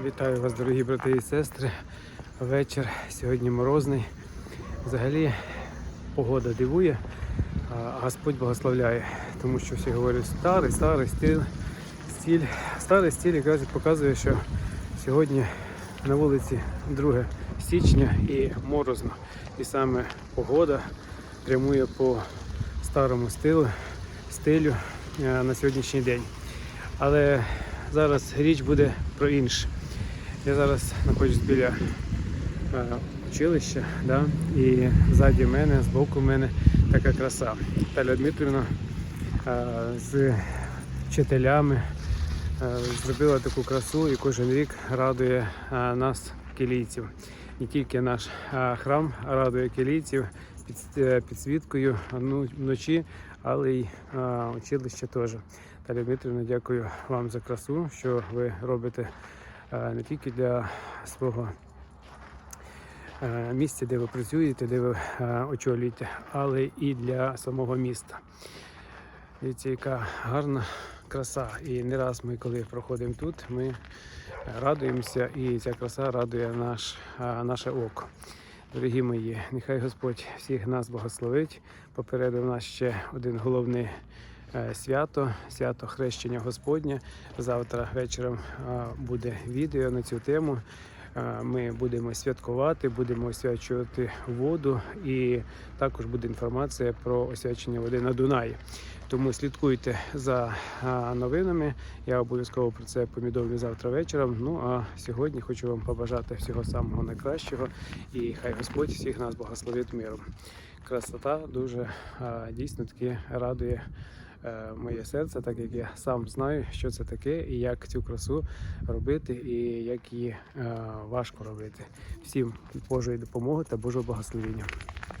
Вітаю вас, дорогі брати і сестри. Вечір сьогодні морозний. Взагалі погода дивує, а Господь благословляє, тому що всі говорять старий, старий стиль, стиль. Старий якраз і показує, що сьогодні на вулиці 2 січня і морозно. І саме погода прямує по старому стилю, стилю на сьогоднішній день. Але зараз річ буде про інше. Я зараз знаходжусь біля е, училища, да? і ззаді мене, збоку мене така краса. Таля Дмитрівна е, з вчителями е, зробила таку красу і кожен рік радує е, нас, кілійців. Не тільки наш е, храм радує кілійців під, е, підсвіткою вночі, але й е, училище теж. Таля Дмитрівна, дякую вам за красу, що ви робите не тільки для свого е, місця, де ви працюєте, де ви е, очолюєте, але і для самого міста. Дивіться, яка гарна краса. І не раз ми, коли проходимо тут, ми радуємося, і ця краса радує наш, е, наше око. Дорогі мої, нехай Господь всіх нас благословить. Попереду в нас ще один головний е, свято, свято хрещення Господня. Завтра вечором е, буде відео на цю тему. Е, Ми будемо святкувати, будемо освячувати воду, і також буде інформація про освячення води на Дунаї. Тому слідкуйте за е, новинами. Я обов'язково про це повідомлю завтра вечором. Ну а сьогодні хочу вам побажати всього самого найкращого і хай Господь всіх нас благословить миром. Красота дуже е, дійсно таки радує е, моє серце, так як я сам знаю, що це таке і як цю красу робити, і як її е, важко робити. Всім Божої допомоги та Божого благословення.